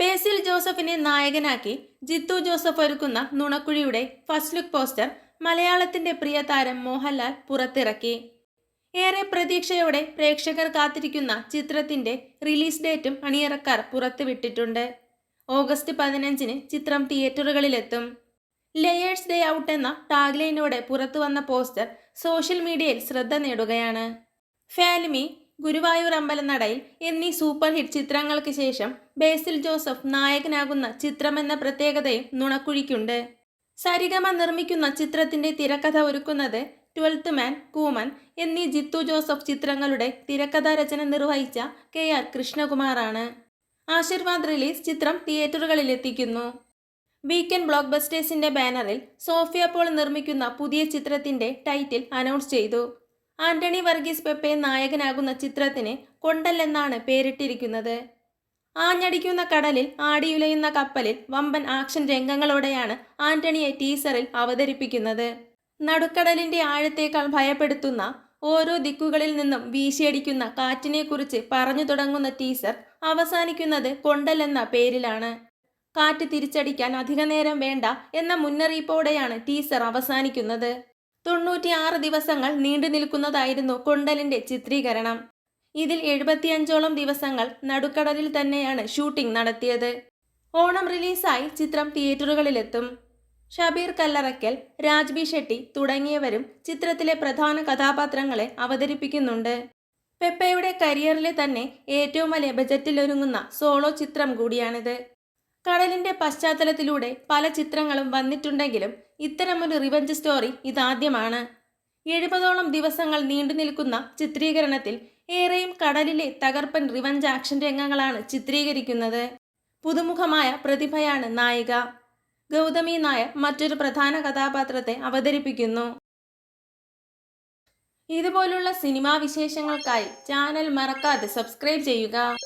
ബേസിൽ ജോസഫിനെ നായകനാക്കി ജിത്തു ജോസഫ് ഒരുക്കുന്ന നുണക്കുഴിയുടെ ഫസ്റ്റ് ലുക്ക് പോസ്റ്റർ മലയാളത്തിന്റെ പ്രിയ താരം മോഹൻലാൽ പുറത്തിറക്കി. ഏറെ പ്രതീക്ഷയോടെ പ്രേക്ഷകർ കാത്തിരിക്കുന്ന ചിത്രത്തിന്റെ റിലീസ് ഡേറ്റും അണിയറക്കാർ പുറത്തുവിട്ടിട്ടുണ്ട്. ഓഗസ്റ്റ് പതിനഞ്ചിന് ചിത്രം തിയേറ്ററുകളിലെത്തും. ലെയേഴ്സ് ഡേ ഔട്ട് എന്ന ടാഗ്ലൈനോടെ പുറത്തുവന്ന പോസ്റ്റർ സോഷ്യൽ മീഡിയയിൽ ശ്രദ്ധ നേടുകയാണ്. ഫാലിമി ഗുരുവായൂർ അമ്പലനടയിൽ എന്നീ സൂപ്പർ ഹിറ്റ് ചിത്രങ്ങൾക്ക് ശേഷം ബേസിൽ ജോസഫ് നായകനാകുന്ന ചിത്രമെന്ന പ്രത്യേകതയും നുണക്കുഴിക്കുണ്ട്. സരിഗമ നിർമ്മിക്കുന്ന ചിത്രത്തിന്റെ തിരക്കഥ ഒരുക്കുന്നത് ട്വൽത്ത് മാൻ കൂമൻ എന്നീ ജിത്തു ജോസഫ് ചിത്രങ്ങളുടെ തിരക്കഥ രചന നിർവഹിച്ച കെ ആർ കൃഷ്ണകുമാറാണ്. ആശീർവാദ് റിലീസ് ചിത്രം തിയേറ്ററുകളിൽ തിയേറ്ററുകളിലെത്തിക്കുന്നു. വീക്കെൻഡ് ബ്ലോക്ക് ബസ്റ്റേഴ്സിന്റെ ബാനറിൽ സോഫിയ പോൾ നിർമ്മിക്കുന്ന പുതിയ ചിത്രത്തിന്റെ ടൈറ്റിൽ അനൗൺസ് ചെയ്തു. ആന്റണി വർഗീസ് പെപ്പെ നായകനാകുന്ന ചിത്രത്തിന് കൊണ്ടൽ എന്നാണ് പേരിട്ടിരിക്കുന്നത്. ആഞ്ഞടിക്കുന്ന കടലിൽ ആടിയുലയുന്ന കപ്പലിൽ വമ്പൻ ആക്ഷൻ രംഗങ്ങളോടെയാണ് ആന്റണിയെ ടീസറിൽ അവതരിപ്പിക്കുന്നത്. നടുക്കടലിന്റെ ആഴത്തേക്കാൾ ഭയപ്പെടുത്തുന്ന ഓരോ ദിക്കുകളിൽ നിന്നും വീശിയടിക്കുന്ന കാറ്റിനെക്കുറിച്ച് പറഞ്ഞു തുടങ്ങുന്ന ടീസർ അവസാനിക്കുന്നത് കൊണ്ടൽ എന്ന പേരിലാണ്. കാറ്റ് തിരിച്ചടിക്കാൻ അധിക നേരം വേണ്ട എന്ന മുന്നറിയിപ്പോടെയാണ് ടീസർ അവസാനിക്കുന്നത്. തൊണ്ണൂറ്റിയാറ് ദിവസങ്ങൾ നീണ്ടു നിൽക്കുന്നതായിരുന്നു കൊണ്ടലിന്റെ ചിത്രീകരണം. ഇതിൽ എഴുപത്തിയഞ്ചോളം ദിവസങ്ങൾ നടുക്കടലിൽ തന്നെയാണ് ഷൂട്ടിംഗ് നടത്തിയത്. ഓണം റിലീസായി ചിത്രം തിയേറ്ററുകളിലെത്തും. ഷബീർ കല്ലറയ്ക്കൽ രാജ്ബി ഷെട്ടി തുടങ്ങിയവരും ചിത്രത്തിലെ പ്രധാന കഥാപാത്രങ്ങളെ അവതരിപ്പിക്കുന്നുണ്ട്. പെപ്പയുടെ കരിയറിലെ തന്നെ ഏറ്റവും വലിയ ബജറ്റിലൊരുങ്ങുന്ന സോളോ ചിത്രം കൂടിയാണിത്. കടലിന്റെ പശ്ചാത്തലത്തിലൂടെ പല ചിത്രങ്ങളും വന്നിട്ടുണ്ടെങ്കിലും ഇത്തരമൊരു റിവഞ്ച് സ്റ്റോറി ഇതാദ്യമാണ്. എഴുപതോളം ദിവസങ്ങൾ നീണ്ടു നിൽക്കുന്ന ചിത്രീകരണത്തിൽ ഏറെയും കടലിലെ തകർപ്പൻ റിവഞ്ച് ആക്ഷൻ രംഗങ്ങളാണ് ചിത്രീകരിക്കുന്നത്. പുതുമുഖമായ പ്രതിഭയാണ് നായിക. ഗൗതമി നായർ മറ്റൊരു പ്രധാന കഥാപാത്രത്തെ അവതരിപ്പിക്കുന്നു. ഇതുപോലുള്ള സിനിമാ വിശേഷങ്ങൾക്കായി ചാനൽ മറക്കാതെ സബ്സ്ക്രൈബ് ചെയ്യുക.